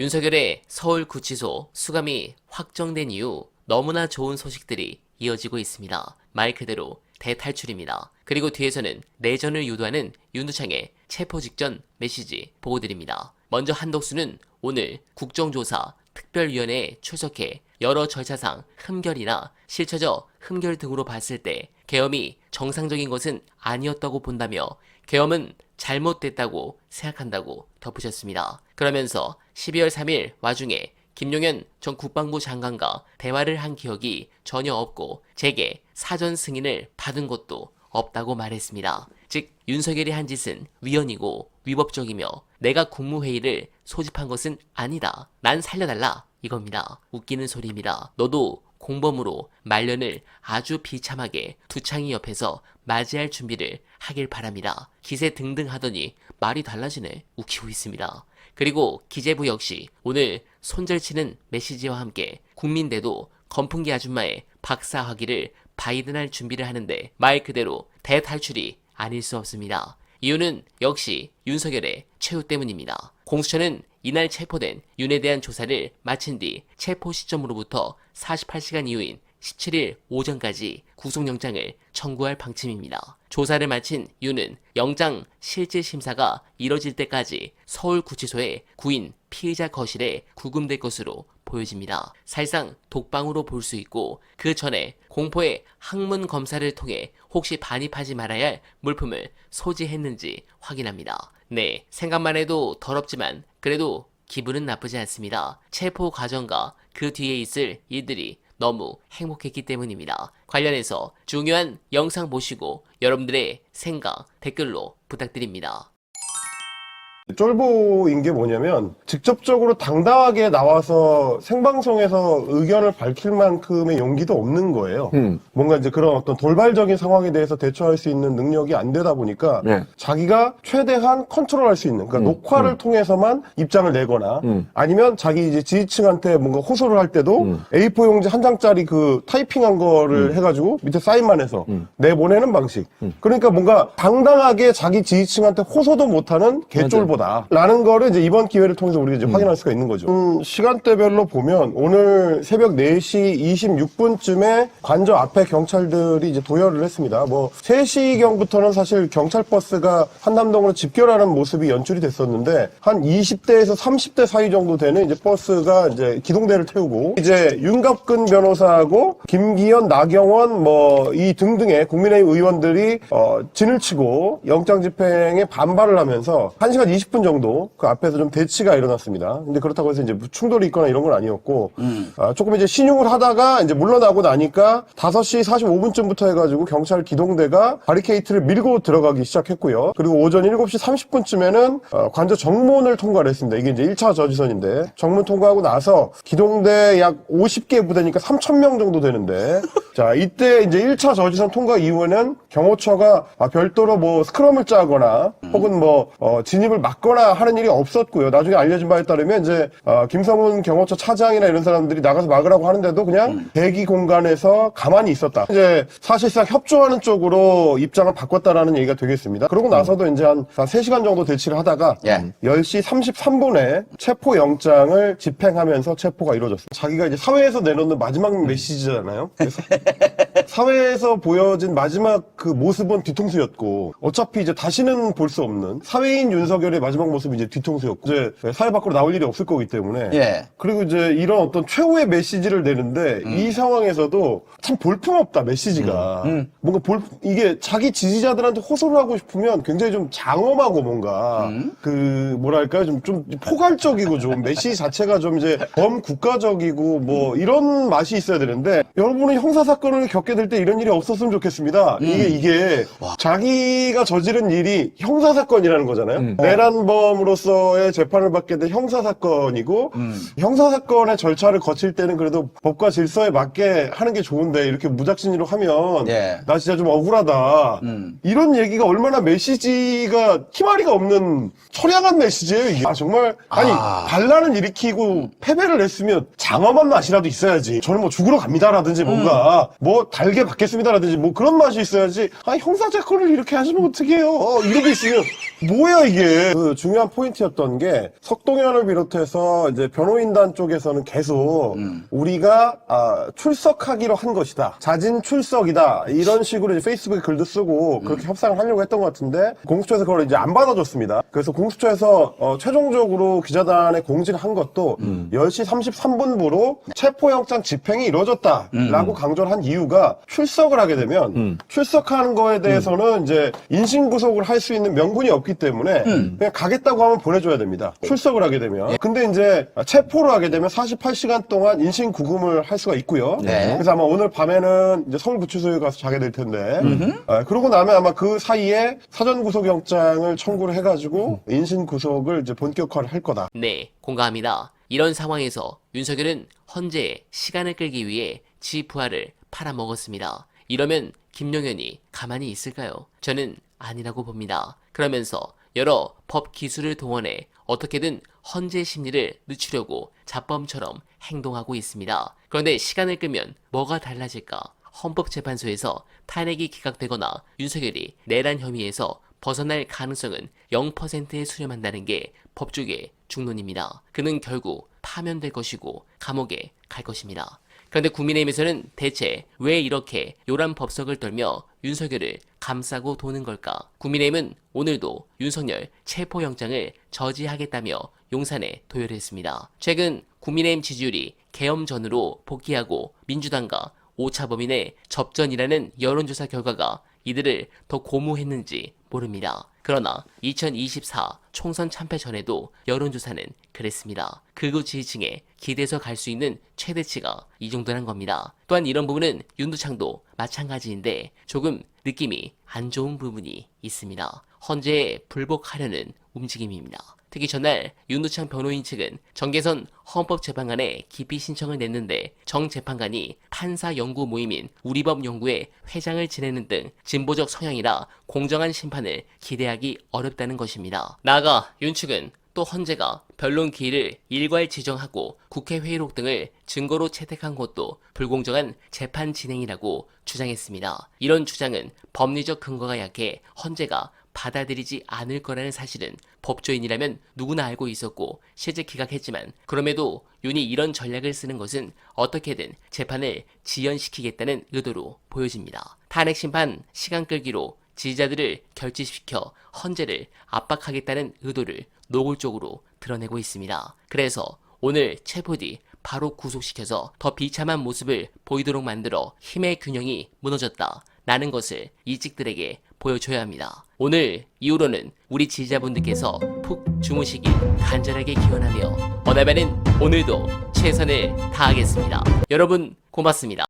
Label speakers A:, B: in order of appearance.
A: 윤석열의 서울구치소 수감이 확정된 이후 너무나 좋은 소식들이 이어지고 있습니다. 말 그대로 대탈출입니다. 그리고 뒤에서는 내전을 유도하는 윤두창의 체포 직전 메시지 보고드립니다. 먼저 한덕수는 오늘 국정조사 특별위원회에 출석해 여러 절차상 흠결이나 실처져 흠결 등으로 봤을 때 계엄이 정상적인 것은 아니었다고 본다며 계엄은 잘못됐다고 생각한다고 덧붙였습니다. 그러면서 12월 3일 와중에 김용현 전 국방부 장관과 대화를 한 기억이 전혀 없고 제게 사전 승인을 받은 것도 없다고 말했습니다. 즉 윤석열이 한 짓은 위헌이고 위법적이며 내가 국무회의를 소집한 것은 아니다. 난 살려달라 이겁니다. 웃기는 소리입니다. 너도 공범으로 말년을 아주 비참하게 두창이 옆에서 맞이할 준비를 하길 바랍니다. 기세 등등 하더니 말이 달라지네. 웃기고 있습니다. 그리고 기재부 역시 오늘 손절치는 메시지와 함께 국민대도 건풍기 아줌마의 박사학위를 바이든할 준비를 하는데 말 그대로 대탈출이 아닐 수 없습니다. 이유는 역시 윤석열의 최후 때문입니다. 공수처는 이날 체포된 윤에 대한 조사를 마친 뒤 체포 시점으로부터 48시간 이후인 17일 오전까지 구속영장을 청구할 방침입니다. 조사를 마친 윤은 영장 실질 심사가 이뤄질 때까지 서울구치소의 구인 피의자 거실에 구금될 것으로 보여집니다. 사실상 독방으로 볼 수 있고 그 전에 공포의 학문 검사를 통해 혹시 반입하지 말아야 할 물품을 소지했는지 확인합니다. 네, 생각만 해도 더럽지만 그래도 기분은 나쁘지 않습니다. 체포 과정과 그 뒤에 있을 일들이 너무 행복했기 때문입니다. 관련해서 중요한 영상 보시고 여러분들의 생각 댓글로 부탁드립니다.
B: 쫄보인 게 뭐냐면 직접적으로 당당하게 나와서 생방송에서 의견을 밝힐 만큼의 용기도 없는 거예요.
C: 음.
B: 뭔가 이제 그런 어떤 돌발적인 상황에 대해서 대처할 수 있는 능력이 안 되다 보니까
C: 네.
B: 자기가 최대한 컨트롤할 수 있는 그러니까 녹화를 통해서만 입장을 내거나
C: 음.
B: 아니면 자기 이제 지지층한테 뭔가 호소를 할 때도
C: 음.
B: A4 용지 한 장짜리 그 타이핑한 거를 해가지고 밑에 사인만 해서
C: 음.
B: 내보내는 방식. 그러니까 뭔가 당당하게 자기 지지층한테 호소도 못하는 개쫄보 다. 라는 거를 이제 이번 기회를 통해서 우리가 이제 확인할 수가 있는 거죠. 음, 시간대별로 보면 오늘 새벽 4시 26분쯤에 관저 앞에 경찰들이 이제 도열을 했습니다. 뭐 3시경부터는 사실 경찰 버스가 한남동으로 집결하는 모습이 연출이 됐었는데 한 20대에서 30대 사이 정도 되는 이제 버스가 이제 기동대를 태우고 이제 윤갑근 변호사하고 김기현, 나경원 뭐 이 등등의 국민의힘 의원들이 어, 진을 치고 영장 집행에 반발을 하면서 1시간 20분 정도 그 앞에서 좀 대치가 일어났습니다. 근데 그렇다고 해서 이제 뭐 충돌이 있거나 이런 건 아니었고 아, 조금 이제 신용을 하다가 이제 물러나고 나니까 5시 45분쯤부터 해가지고 경찰 기동대가 바리케이트를 밀고 들어가기 시작했고요. 그리고 오전 7시 30분쯤에는 어, 관저 정문을 통과를 했습니다. 이게 이제 1차 저지선인데 정문 통과하고 나서 기동대 약 50개 부대니까 3,000명 정도 되는데 자 이때 이제 1차 저지선 통과 이후에는 경호처가 아, 별도로 뭐 스크럼을 짜거나 혹은 뭐 어, 진입을 막 거나 하는 일이 없었고요. 나중에 알려진 바에 따르면 이제 어, 김성훈 경호처 차장이나 이런 사람들이 나가서 막으라고 하는데도 그냥 대기 공간에서 가만히 있었다. 이제 사실상 협조하는 쪽으로 입장을 바꿨다라는 얘기가 되겠습니다. 그러고 나서도 이제 한, 한 3시간 정도 대치를 하다가
C: 예.
B: 10시 33분에 체포 영장을 집행하면서 체포가 이루어졌습니다. 자기가 이제 사회에서 내놓는 마지막 메시지잖아요. 그래서 사회에서 보여진 마지막 그 모습은 뒤통수였고 어차피 이제 다시는 볼 수 없는 사회인 윤석열의 마지막 모습이 이제 뒤통수였고 이제 사회 밖으로 나올 일이 없을 거기 때문에.
C: 예.
B: 그리고 이제 이런 어떤 최후의 메시지를 내는데 이 상황에서도 참 볼품없다 메시지가. 뭔가 볼 이게 자기 지지자들한테 호소를 하고 싶으면 굉장히 좀 장엄하고 뭔가 그 뭐랄까요? 좀 좀 포괄적이고 좀 메시지 자체가 좀 이제 범국가적이고 뭐 이런 맛이 있어야 되는데 여러분은 형사 사건을 겪게 될 때 이런 일이 없었으면 좋겠습니다. 이게 이게 자기가 저지른 일이 형사 사건이라는 거잖아요. 내란범으로서의 재판을 받게 된 형사 사건이고 형사 사건의 절차를 거칠 때는 그래도 법과 질서에 맞게 하는 게 좋은데 이렇게 무작신으로 하면
C: 예.
B: 나 진짜 좀 억울하다. 이런 얘기가 얼마나 메시지가 희마리가 없는 처량한 메시지예요. 이게. 아 정말 아니
C: 아.
B: 반란을 일으키고 패배를 했으면 장엄한 맛이라도 있어야지. 저는 뭐 죽으러 갑니다라든지 뭔가 뭐 달. 달게 받겠습니다라든지 뭐 그런 맛이 있어야지. 아 형사사건을 이렇게 하시면 어떡해요? 어, 이러고 있으면 뭐야 이게? 그 중요한 포인트였던 게 석동현을 비롯해서 이제 변호인단 쪽에서는 계속 우리가 아, 출석하기로 한 것이다. 자진 출석이다. 이런 식으로 이제 페이스북에 글도 쓰고 그렇게 협상을 하려고 했던 것 같은데 공수처에서 그걸 이제 안 받아줬습니다. 그래서 공수처에서 어, 최종적으로 기자단에 공지를 한 것도 10시 33분부로 체포영장 집행이 이루어졌다라고 강조를 한 이유가 출석을 하게 되면 출석하는 거에 대해서는 이제 인신구속을 할 수 있는 명분이 없기 때문에 그냥 가겠다고 하면 보내줘야 됩니다. 출석을 하게 되면. 근데 이제 체포를 하게 되면 48시간 동안 인신구금을 할 수가 있고요.
C: 네.
B: 그래서 아마 오늘 밤에는 이제 서울구치소에 가서 자게 될 텐데. 아, 그러고 나면 아마 그 사이에 사전구속영장을 청구를 해가지고 인신구속을 이제 본격화를 할 거다.
A: 네, 공감합니다. 이런 상황에서 윤석열은 헌재에 시간을 끌기 위해 지 부하를 팔아먹었습니다. 이러면 김용현이 가만히 있을까요? 저는 아니라고 봅니다. 그러면서 여러 법 기술을 동원해 어떻게든 헌재 심리를 늦추려고 자범처럼 행동하고 있습니다. 그런데 시간을 끄면 뭐가 달라질까? 헌법재판소에서 탄핵이 기각되거나 윤석열이 내란 혐의에서 벗어날 가능성은 0%에 수렴한다는 게 법조계의 중론입니다. 그는 결국 파면될 것이고 감옥에 갈 것입니다. 그런데 국민의힘에서는 대체 왜 이렇게 요란 법석을 떨며 윤석열을 감싸고 도는 걸까? 국민의힘은 오늘도 윤석열 체포영장을 저지하겠다며 용산에 도열했습니다. 최근 국민의힘 지지율이 계엄 전으로 복귀하고 민주당과 오차범인의 접전이라는 여론조사 결과가 이들을 더 고무했는지 모릅니다. 그러나 2024 총선 참패 전에도 여론조사는 그랬습니다. 극우 지지층에 기대서 갈 수 있는 최대치가 이 정도란 겁니다. 또한 이런 부분은 윤두창도 마찬가지인데 조금 느낌이 안 좋은 부분이 있습니다. 헌재에 불복하려는 움직임입니다. 특히 전날 윤두창 변호인 측은 정계선 헌법재판관에 기피 신청을 냈는데 정 재판관이 판사 연구 모임인 우리법 연구회 회장을 지내는 등 진보적 성향이라 공정한 심판을 기대하기 어렵다는 것입니다. 나아가 윤 측은 또 헌재가 변론 기일을 일괄 지정하고 국회 회의록 등을 증거로 채택한 것도 불공정한 재판 진행이라고 주장했습니다. 이런 주장은 법리적 근거가 약해 헌재가 받아들이지 않을 거라는 사실은 법조인이라면 누구나 알고 있었고 실제 기각했지만 그럼에도 윤이 이런 전략을 쓰는 것은 어떻게든 재판을 지연시키겠다는 의도로 보여집니다. 탄핵 심판 시간 끌기로 지지자들을 결집시켜 헌재를 압박하겠다는 의도를 노골적으로 드러내고 있습니다. 그래서 오늘 체포 뒤 바로 구속시켜서 더 비참한 모습을 보이도록 만들어 힘의 균형이 무너졌다. 라는 것을 이직들에게 보여줘야 합니다. 오늘 이후로는 우리 지지자분들께서 푹 주무시길 간절하게 기원하며 어나바는 오늘도 최선을 다하겠습니다. 여러분 고맙습니다.